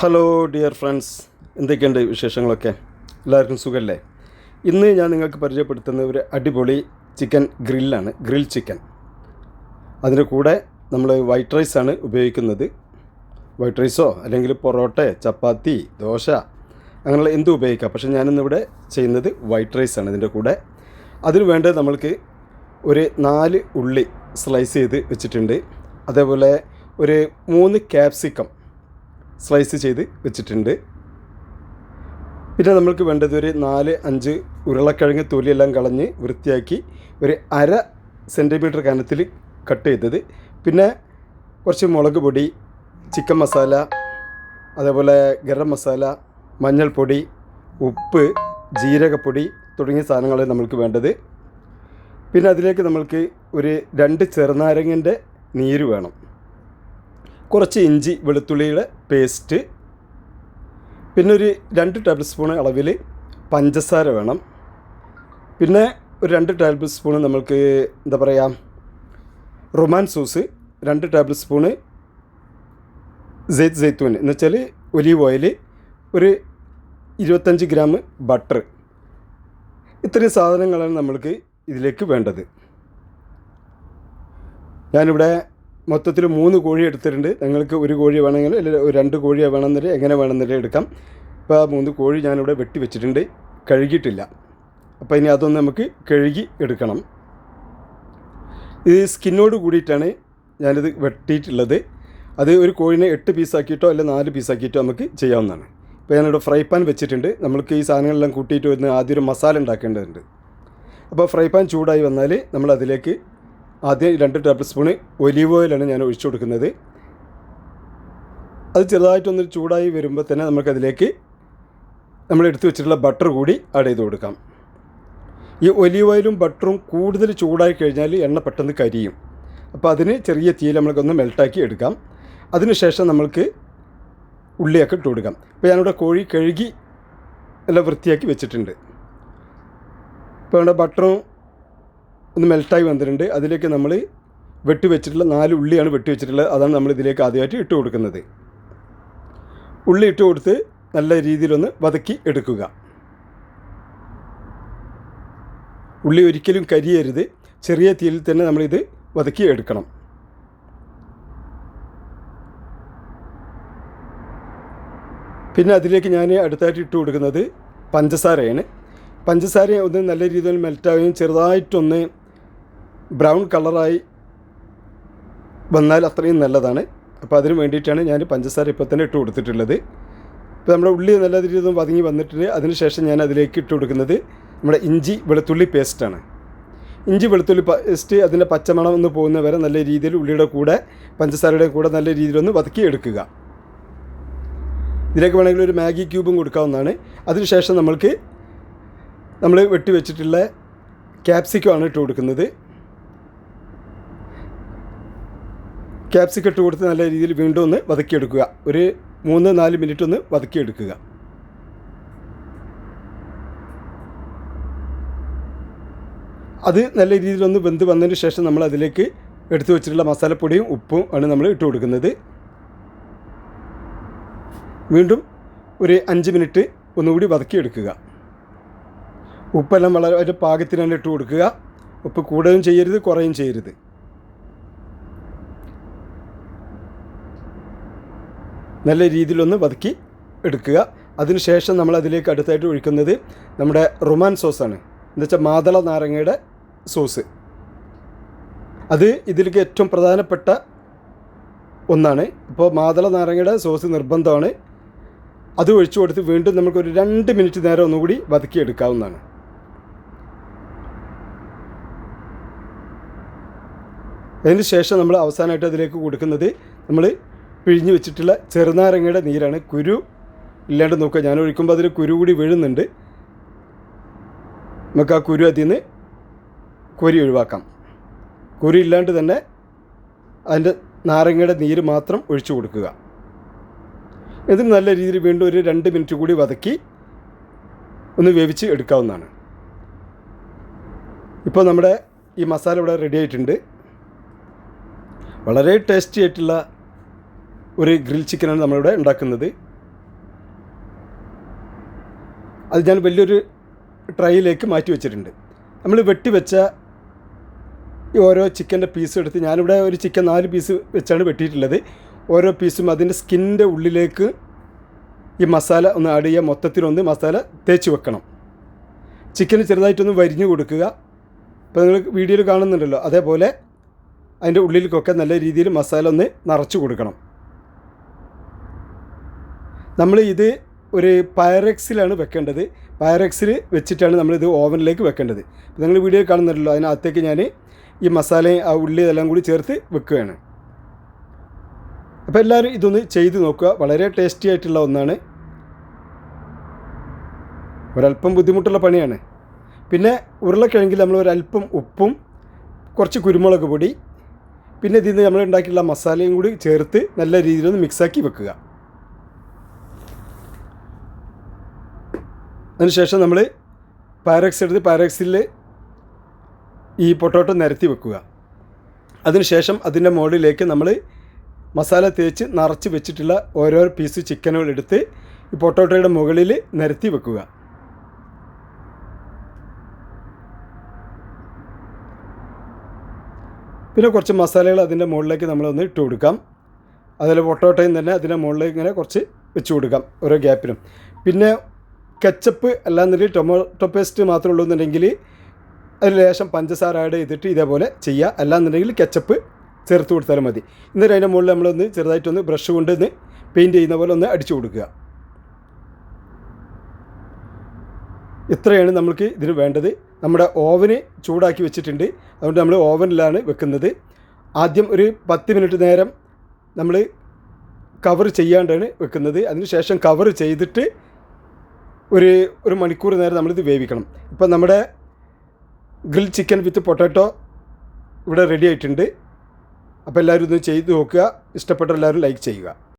Hello dear friends എന്തൊക്കെയുണ്ട് വിശേഷങ്ങളൊക്കെ? എല്ലാവർക്കും സുഖമല്ലേ ഇന്ന് ഞാൻ നിങ്ങൾക്ക് പരിചയപ്പെടുത്തുന്ന ഒരു അടിപൊളി ചിക്കൻ ഗ്രില്ലാണ് ഗ്രിൽ ചിക്കൻ. അതിന്റെ കൂടെ നമ്മൾ വൈറ്റ് റൈസാണ് ഉപയോഗിക്കുന്നത്. വൈറ്റ് റൈസോ അല്ലെങ്കിൽ പൊറോട്ട ചപ്പാത്തി ദോശ അങ്ങനെയുള്ള എന്തും ഉപയോഗിക്കാം. പക്ഷേ ഞാനിന്നിവിടെ ചെയ്യുന്നത് വൈറ്റ് റൈസാണ് ഇതിന്റെ കൂടെ. അതിന് വേണ്ടത് നമ്മൾക്ക് ഒരു നാല് ഉള്ളി സ്ലൈസ് ചെയ്ത് വെച്ചിട്ടുണ്ട്. അതേപോലെ ഒരു മൂന്ന് ക്യാപ്സിക്കം സ്ലൈസ് ചെയ്ത് വെച്ചിട്ടുണ്ട്. പിന്നെ നമ്മൾക്ക് വേണ്ടത് ഒരു നാല് അഞ്ച് ഉരുളക്കിഴങ്ങ് തൊലിയെല്ലാം കളഞ്ഞ് വൃത്തിയാക്കി ഒരു അര സെന്റിമീറ്റർ കനത്തിൽ കട്ട് ചെയ്തത്. പിന്നെ കുറച്ച് മുളക് പൊടി ചിക്കൻ മസാല അതേപോലെ ഗരം മസാല മഞ്ഞൾപ്പൊടി ഉപ്പ് ജീരകപ്പൊടി തുടങ്ങിയ സാധനങ്ങളാണ് നമ്മൾക്ക് വേണ്ടത്. പിന്നെ അതിലേക്ക് നമ്മൾക്ക് ഒരു രണ്ട് ചെറുനാരങ്ങന്റെ നീര് വേണം. കുറച്ച് ഇഞ്ചി വെളുത്തുള്ളിയുടെ പേസ്റ്റ് പിന്നെ ഒരു രണ്ട് ടേബിൾ സ്പൂൺ അളവിൽ പഞ്ചസാര വേണം. പിന്നെ ഒരു രണ്ട് ടേബിൾ സ്പൂൺ നമ്മൾക്ക് എന്താ പറയുക റൊമാൻ സോസ് രണ്ട് ടേബിൾ സ്പൂണ് ജെയ്ത്ത് ജെയ്ത്തൂൻ എന്ന് വെച്ചാൽ ഒലീവ് ഓയിൽ ഒരു ഇരുപത്തഞ്ച് ഗ്രാം ബട്ടർ ഇത്രയും സാധനങ്ങളാണ് നമ്മൾക്ക് ഇതിലേക്ക് വേണ്ടത്. ഞാനിവിടെ മൊത്തത്തിൽ മൂന്ന് കോഴി എടുത്തിട്ടുണ്ട്. നിങ്ങൾക്ക് ഒരു കോഴി വേണമെങ്കിൽ അല്ലെങ്കിൽ രണ്ട് കോഴി വേണമെന്നില്ല എങ്ങനെ വേണമെന്നില്ല എടുക്കാം. ഇപ്പോൾ ആ മൂന്ന് കോഴി ഞാനിവിടെ വെട്ടി വെച്ചിട്ടുണ്ട്. കഴുകിയിട്ടില്ല. അപ്പോൾ ഇനി അതൊന്ന് നമുക്ക് കഴുകി എടുക്കണം. ഇത് സ്കിന്നോട് കൂടിയിട്ടാണ് ഞാനിത് വെട്ടിയിട്ടുള്ളത്. അത് ഒരു കോഴിനെ എട്ട് പീസാക്കിയിട്ടോ അല്ലെങ്കിൽ നാല് പീസാക്കിയിട്ടോ നമുക്ക് ചെയ്യാവുന്നതാണ്. ഇപ്പോൾ ഞാനിവിടെ ഫ്രൈ പാൻ വെച്ചിട്ടുണ്ട്. നമ്മൾക്ക് ഈ സാധനങ്ങളെല്ലാം കൂട്ടിയിട്ട് വരുന്ന ആദ്യം ഒരു മസാല ഉണ്ടാക്കേണ്ടതുണ്ട്. അപ്പോൾ ഫ്രൈ പാൻ ചൂടായി വന്നാൽ നമ്മൾ അതിലേക്ക് ആദ്യം രണ്ട് ടേബിൾ സ്പൂണ് ഒലീവ് ഓയിലാണ് ഞാൻ ഒഴിച്ചു കൊടുക്കുന്നത്. അത് ചെറുതായിട്ടൊന്ന് ചൂടായി വരുമ്പോൾ തന്നെ നമുക്കതിലേക്ക് നമ്മൾ എടുത്തു വെച്ചിട്ടുള്ള ബട്ടർ കൂടി ആഡ് ചെയ്ത് കൊടുക്കാം. ഈ ഒലീവ് ഓയിലും ബട്ടറും കൂടുതൽ ചൂടായി കഴിഞ്ഞാൽ എണ്ണ പെട്ടെന്ന് കരിയും. അപ്പോൾ അതിന് ചെറിയ തീയിൽ നമ്മൾക്കൊന്ന് മെൽട്ടാക്കി എടുക്കാം. അതിനുശേഷം നമ്മൾക്ക് ഉള്ളിയൊക്കെ ഇട്ട് കൊടുക്കാം. ഇപ്പോൾ ഞാനിവിടെ കോഴി കഴുകി എല്ലാം വൃത്തിയാക്കി വെച്ചിട്ടുണ്ട്. ഇപ്പോൾ ഇവിടെ ബട്ടറും ഒന്ന് മെൽട്ടായി വന്നിട്ടുണ്ട്. അതിലേക്ക് നമ്മൾ വെട്ടി വെച്ചിട്ടുള്ള നാല് ഉള്ളിയാണ് വെട്ടി വെച്ചിട്ടുള്ളത്. അതാണ് നമ്മൾ ഇതിലേക്ക് ആദ്യമായിട്ട് ഇട്ട് കൊടുക്കുന്നത്. ഉള്ളി ഇട്ട് കൊടുത്ത് നല്ല രീതിയിലൊന്ന് വതക്കി എടുക്കുക. ഉള്ളി ഒരിക്കലും കരിയരുത്. ചെറിയ തീയിൽ തന്നെ നമ്മളിത് വതക്കി എടുക്കണം. പിന്നെ അതിലേക്ക് ഞാൻ അടുത്തായിട്ട് ഇട്ട് കൊടുക്കുന്നത് പഞ്ചസാരയാണ്. പഞ്ചസാര ഒന്ന് നല്ല രീതിയിൽ മെൽറ്റാവുകയും ചെറുതായിട്ടൊന്ന് ബ്രൗൺ കളറായി വന്നാൽ അത്രയും നല്ലതാണ്. അപ്പോൾ അതിന് വേണ്ടിയിട്ടാണ് ഞാൻ പഞ്ചസാര ഇപ്പോൾ തന്നെ ഇട്ട് കൊടുത്തിട്ടുള്ളത്. ഇപ്പോൾ നമ്മുടെ ഉള്ളി നല്ല രീതിയിൽ വതങ്ങി വന്നിട്ടുണ്ട്. അതിനുശേഷം ഞാൻ അതിലേക്ക് ഇട്ട് കൊടുക്കുന്നത് നമ്മുടെ ഇഞ്ചി വെളുത്തുള്ളി പേസ്റ്റാണ് ഇഞ്ചി വെളുത്തുള്ളി പേസ്റ്റ് അതിന്റെ പച്ചമണം ഒന്ന് പോകുന്ന വരെ നല്ല രീതിയിൽ ഉള്ളിയുടെ കൂടെ പഞ്ചസാരയുടെ കൂടെ നല്ല രീതിയിലൊന്ന് വതക്കി എടുക്കുക. ഇതിലേക്ക് വേണമെങ്കിൽ ഒരു മാഗി ക്യൂബും കൊടുക്കാവുന്നതാണ്. അതിനുശേഷം നമ്മൾക്ക് നമ്മൾ വെട്ടി വെച്ചിട്ടുള്ള ക്യാപ്സിക്കം ആണ് ഇട്ട് കൊടുക്കുന്നത്. ക്യാപ്സിക്കം ഇട്ട് കൊടുത്ത് നല്ല രീതിയിൽ വീണ്ടും ഒന്ന് വതക്കിയെടുക്കുക. ഒരു മൂന്ന് നാല് മിനിറ്റ് ഒന്ന് വതക്കിയെടുക്കുക. അത് നല്ല രീതിയിലൊന്ന് വെന്ത് വന്നതിന് ശേഷം നമ്മൾ അതിലേക്ക് എടുത്തു വെച്ചിട്ടുള്ള മസാലപ്പൊടിയും ഉപ്പും ആണ് നമ്മൾ ഇട്ട് കൊടുക്കുന്നത്. വീണ്ടും ഒരു അഞ്ച് മിനിറ്റ് ഒന്നുകൂടി വതക്കിയെടുക്കുക. ഉപ്പെല്ലാം വളരെ പാകത്തിനാണ് ഇട്ട് കൊടുക്കുക. ഉപ്പ് കൂടുകയും ചെയ്യരുത് കുറയും ചെയ്യരുത്. നല്ല രീതിയിലൊന്ന് വതക്കി എടുക്കുക. അതിനുശേഷം നമ്മൾ അതിലേക്ക് അടുത്തായിട്ട് ഒഴിക്കുന്നത് നമ്മുടെ റുമാൻ സോസാണ്. എന്നുവെച്ചാൽ മാതള നാരങ്ങയുടെ സോസ്. അത് ഇതിലേക്ക് ഏറ്റവും പ്രധാനപ്പെട്ട ഒന്നാണ്. ഇപ്പോൾ മാതള നാരങ്ങയുടെ സോസ് നിർബന്ധമാണ്. അത് ഒഴിച്ചു കൊടുത്ത് വീണ്ടും നമുക്കൊരു രണ്ട് മിനിറ്റ് നേരം ഒന്നുകൂടി വതക്കി എടുക്കാവുന്നതാണ്. അതിന് ശേഷം നമ്മൾ അവസാനമായിട്ട് അതിലേക്ക് കൊടുക്കുന്നത് നമ്മൾ പിഴിഞ്ഞ് വെച്ചിട്ടുള്ള ചെറുനാരങ്ങയുടെ നീരാണ് കുരു. ഇല്ലാണ്ട് നോക്കുക ഞാൻ ഒഴിക്കുമ്പോൾ അതിൽ കുരു കൂടി വീഴുന്നുണ്ട്. നമുക്ക് ആ കുരു അതിൽ നിന്ന് കുരി ഒഴിവാക്കാം. കുരു ഇല്ലാണ്ട് തന്നെ അതിന്റെ നാരങ്ങയുടെ നീര് മാത്രം ഒഴിച്ചു കൊടുക്കുക. ഇതിന് നല്ല രീതിയിൽ വീണ്ടും ഒരു രണ്ട് മിനിറ്റ് കൂടി വതക്കി ഒന്ന് വേവിച്ച് എടുക്കാവുന്നതാണ്. ഇപ്പോൾ നമ്മുടെ ഈ മസാല ഇവിടെ റെഡി ആയിട്ടുണ്ട്. വളരെ ടേസ്റ്റി ആയിട്ടുള്ള ഒരു ഗ്രിൽ ചിക്കനാണ് നമ്മളിവിടെ ഉണ്ടാക്കുന്നത്. അത് ഞാൻ വലിയൊരു ട്രൈയിലേക്ക് മാറ്റി വെച്ചിട്ടുണ്ട്. നമ്മൾ വെട്ടി വെച്ച ഈ ഓരോ ചിക്കന്റെ പീസ് എടുത്ത് ഞാനിവിടെ ഒരു ചിക്കൻ നാല് പീസ് വെച്ചാണ് വെട്ടിയിട്ടുള്ളത്. ഓരോ പീസും അതിന്റെ സ്കിന്നിന്റെ ഉള്ളിലേക്ക് ഈ മസാല ഒന്ന് ആഡ് ചെയ്യുക. മൊത്തത്തിലൊന്ന് മസാല തേച്ച് വെക്കണം. ചിക്കന് ചെറുതായിട്ടൊന്ന് വരിഞ്ഞു കൊടുക്കുക. ഇപ്പോൾ നിങ്ങൾ വീഡിയോയിൽ കാണുന്നുണ്ടല്ലോ. അതേപോലെ അതിന്റെ ഉള്ളിലേക്കൊക്കെ നല്ല രീതിയിൽ മസാല ഒന്ന് നിറച്ച് കൊടുക്കണം. നമ്മൾ ഇത് ഒരു പയറക്സിലാണ് വെക്കേണ്ടത്. പയറക്സിൽ വെച്ചിട്ടാണ് നമ്മളിത് ഓവനിലേക്ക് വെക്കേണ്ടത്. അപ്പോൾ നിങ്ങൾ വീഡിയോ കാണുന്നുണ്ടല്ലോ അതിനകത്തേക്ക് ഞാൻ ഈ മസാലയും ആ ഉള്ളി ഇതെല്ലാം കൂടി ചേർത്ത് വെക്കുകയാണ്. അപ്പോൾ എല്ലാവരും ഇതൊന്ന് ചെയ്ത് നോക്കുക. വളരെ ടേസ്റ്റി ആയിട്ടുള്ള ഒന്നാണ്. ഒരല്പം ബുദ്ധിമുട്ടുള്ള പണിയാണ്. പിന്നെ ഉരുളക്കിഴങ്ങിൽ നമ്മൾ ഒരല്പം ഉപ്പും കുറച്ച് കുരുമുളക് പൊടി പിന്നെ ഇതിൽ നിന്ന് നമ്മൾ ഉണ്ടാക്കിയിട്ടുള്ള മസാലയും കൂടി ചേർത്ത് നല്ല രീതിയിലൊന്ന് മിക്സാക്കി വെക്കുക. അതിനുശേഷം നമ്മൾ പാരക്സ് എടുത്ത് പാരക്സിൽ ഈ പൊട്ടോട്ടോ നിരത്തി വെക്കുക. അതിനുശേഷം അതിന്റെ മുകളിലേക്ക് നമ്മൾ മസാല തേച്ച് നിറച്ച് വെച്ചിട്ടുള്ള ഓരോ പീസ് ചിക്കനുകൾ എടുത്ത് ഈ പൊട്ടോട്ടോയുടെ മുകളിൽ നിരത്തി വെക്കുക. പിന്നെ കുറച്ച് മസാലകൾ അതിന്റെ മുകളിലേക്ക് നമ്മളൊന്ന് ഇട്ട് കൊടുക്കാം. അതുപോലെ പൊട്ടോട്ടയും തന്നെ അതിന്റെ മുകളിലേക്ക് ഇങ്ങനെ കുറച്ച് വെച്ച് കൊടുക്കാം. ഓരോ ഗ്യാപ്പിനും പിന്നെ കെച്ചപ്പ് അല്ലാന്നുണ്ടെങ്കിൽ ടൊമാറ്റോ പേസ്റ്റ് മാത്രമേ ഉള്ളൂ എന്നുണ്ടെങ്കിൽ അതിൽ ലേശം പഞ്ചസാര ആഡ് ചെയ്തിട്ട് ഇതേപോലെ ചെയ്യുക. അല്ലാന്നുണ്ടെങ്കിൽ കെച്ചപ്പ് ചേർത്ത് കൊടുത്താലും മതി. എന്നിട്ട് അതിന്റെ മുകളിൽ നമ്മളൊന്ന് ചെറുതായിട്ടൊന്ന് ബ്രഷ് കൊണ്ട് ഒന്ന് പെയിന്റ് ചെയ്യുന്ന പോലെ ഒന്ന് അടിച്ചു കൊടുക്കുക. ഇത്രയാണ് നമുക്ക് ഇതിന് വേണ്ടത്. നമ്മുടെ ഓവന് ചൂടാക്കി വെച്ചിട്ടുണ്ട്. അതുകൊണ്ട് നമ്മൾ ഓവനിലാണ് വെക്കുന്നത്. ആദ്യം ഒരു പത്ത് മിനിറ്റ് നേരം നമ്മൾ കവർ ചെയ്യാണ്ടാണ് വെക്കുന്നത്. അതിനുശേഷം കവർ ചെയ്തിട്ട് ഒരു ഒരു മണിക്കൂർ നേരം നമ്മളിത് വേവിക്കണം. ഇപ്പം നമ്മുടെ ഗ്രിൽ ചിക്കൻ വിത്ത് പൊട്ടാറ്റോ ഇവിടെ റെഡി ആയിട്ടുണ്ട്. അപ്പോൾ എല്ലാവരും ഇത് ചെയ്ത് നോക്കുക. ഇഷ്ടപ്പെട്ട എല്ലാവരും ലൈക്ക് ചെയ്യുക.